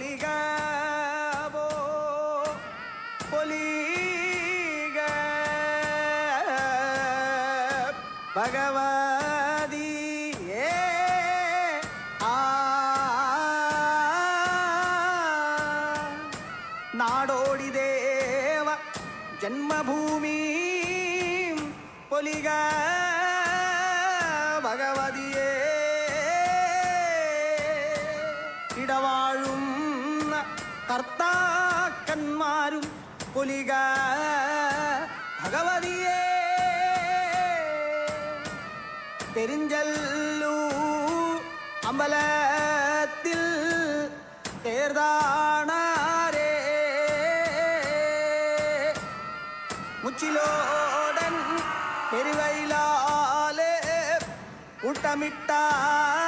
പൊലിക പോ പൊലിക ഭഗവതിയേ ആ നാടോടി ദേവ ജന്മഭൂമി പൊലിക ഭഗവതിയേ ഇടവാഴുന്ന കർത്താക്കന്മാരും പുലിക ഭഗവതിയെ. പെരിഞ്ചല്ലൂ അമ്പലത്തിൽ തേർതാണാരേ മുച്ചിലോടൻ പെരുവയിലാലേ കൂട്ടമിട്ടാരേ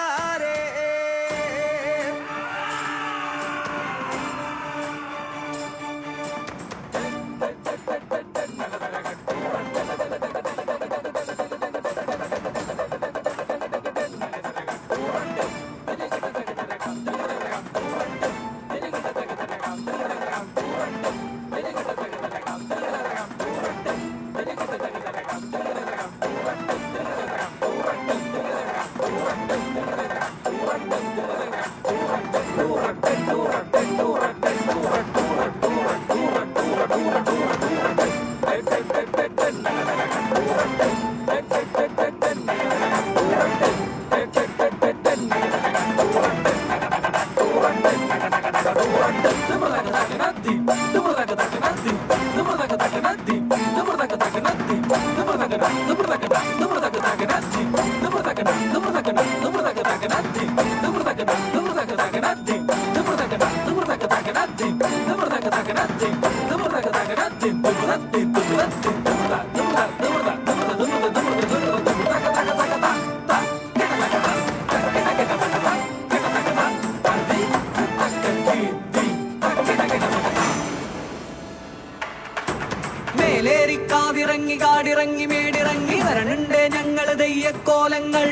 മേടിറങ്ങി ഞങ്ങൾ തെയ്യക്കോലങ്ങൾ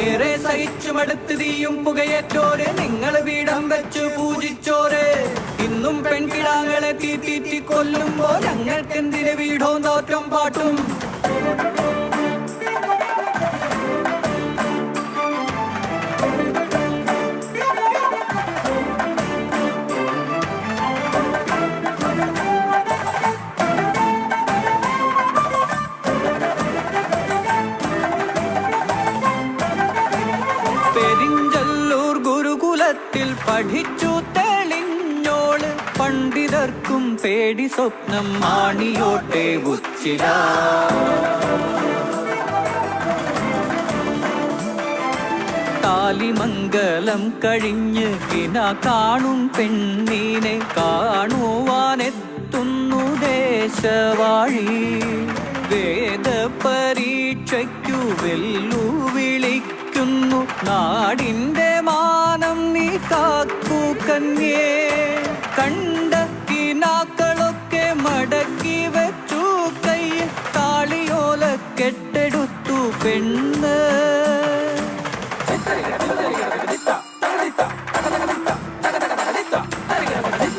ഏറെ സഹിച്ചു മടുത്ത് തീയും പുകയേറ്റോര്. നിങ്ങൾ പീഠം വെച്ചു പൂജിച്ചോര്. ഇന്നും പെൺകിടാങ്ങളെ തീ തീറ്റി കൊല്ലുമ്പോ ഞങ്ങൾക്കെന്തിന് വീടോ തോറ്റം പാട്ടും? പെരിഞ്ചല്ലൂർ ഗുരുകുലത്തിൽ പഠിച്ചു തെളിഞ്ഞോൾ. പണ്ഡിതർക്കും പേടി സ്വപ്നം മാണിയോട്ടെ ഉച്ചില താലിമംഗലം കഴിഞ്ഞ് കിന കാണും പെണ്ണിനെ കാണുവാനെത്തുന്നു ദേശവാഴി. വേദ പരീക്ഷയ്ക്കു വെല്ലുവിളിക്കുന്നു നാടിന്റെ മാനം നീ കാക്കൂ കന്യേ കണ്ട കിനാക്കളൊക്കെ മടക്കി വെച്ചു കൈ താളിയോല കെട്ടെടുത്തു പെണ്ണ്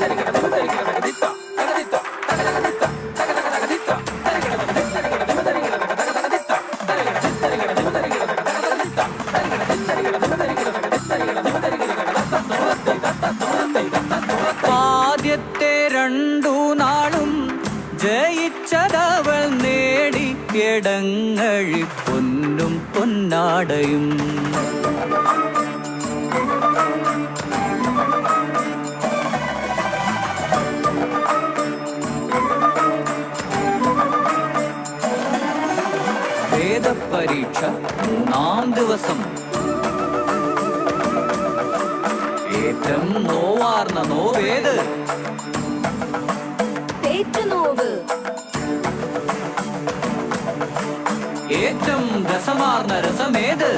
ആദ്യത്തെ രണ്ടു നാളും ജയിച്ചതവൾ നേടി എടങ്ങഴി പൊന്നും പൊന്നാടയും. വേദപരീക്ഷ മൂന്നാം ദിവസം. ഏറ്റവും നോവാർന്ന നോവേത് ഏറ്റവും രസമാർന്ന രസമേത്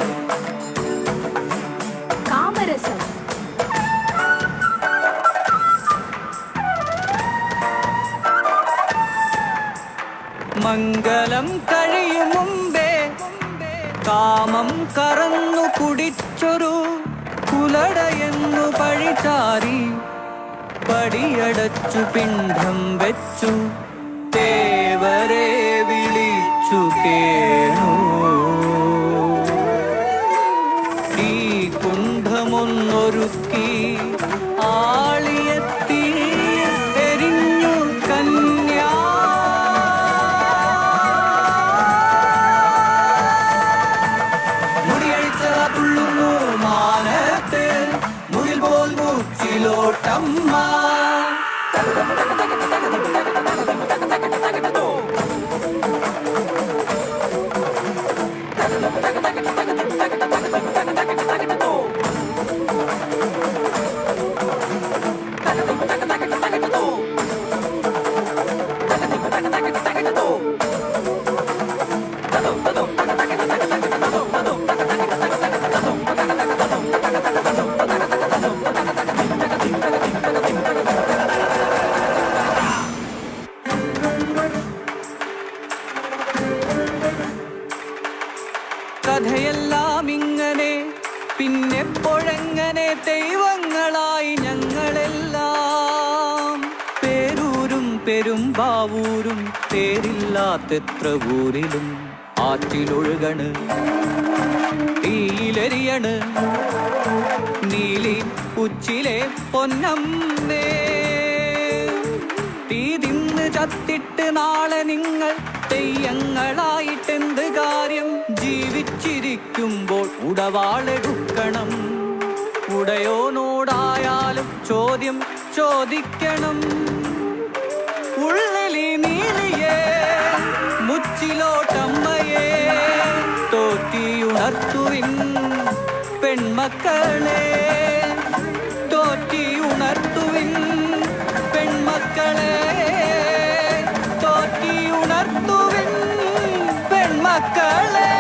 കാമരസം. മംഗലം കഴിയും മുമ്പേ കാമം കറന്നു കുടിച്ചൊരു കുലടയെന്നു പഴിചാരി പടിയടച്ചു പിണ്ഡം വെച്ചു. തേവരെ വിളിച്ചു കേണു. ഈ കുണ്ഠമൊന്നൊരുക്കി అమ్మా. ദൈവങ്ങളായി ഞങ്ങളെല്ലാം പേരൂരും പെരുമ്പാവൂരും പേരില്ലാത്തെത്ര ഊരിലും ആറ്റിലൊഴുകണ്. തീയിലെറിയണ് നീലി ഉച്ചിലെ പൊന്നമ്മേ. തീ തിന്ന് ചത്തിട്ട് നാളെ നിങ്ങൾ തെയ്യങ്ങളായിട്ടെന്ത് കാര്യം? ജീവിച്ചിരിക്കുമ്പോൾ ഉടവാളെടുക്കണം. ഉടയോനോടായാലും ചോദ്യം ചോദിക്കണം. ഉള്ളിലി നീലിയേ മുച്ചിലോട്ടമ്മയെ തോറ്റിയുണർത്തുവിൻ പെൺമക്കളെ. തോറ്റിയുണർത്തുവിൻ പെൺമക്കളെ. തോറ്റിയുണർത്തുവിൻ പെൺമക്കളെ.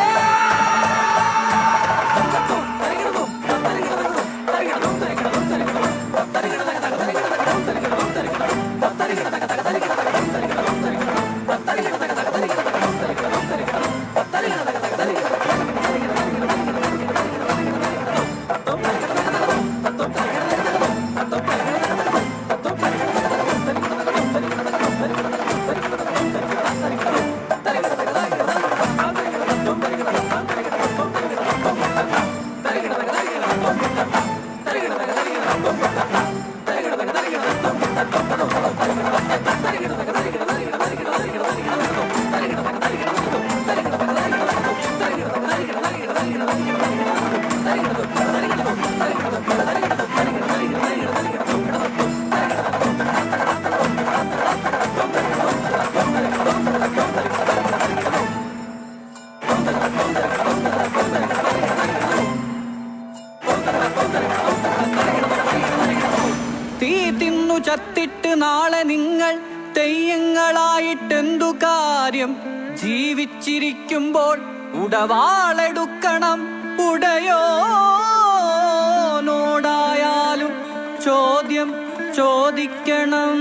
തിന്നു ചത്തിട്ട് നാളെ നിങ്ങൾ തെയ്യങ്ങളായിട്ടെന്തു കാര്യം? ജീവിച്ചിരിക്കുമ്പോൾ ഉടവാളെടുക്കണം ഉടയോനോടായാലും ചോദ്യം ചോദിക്കണം.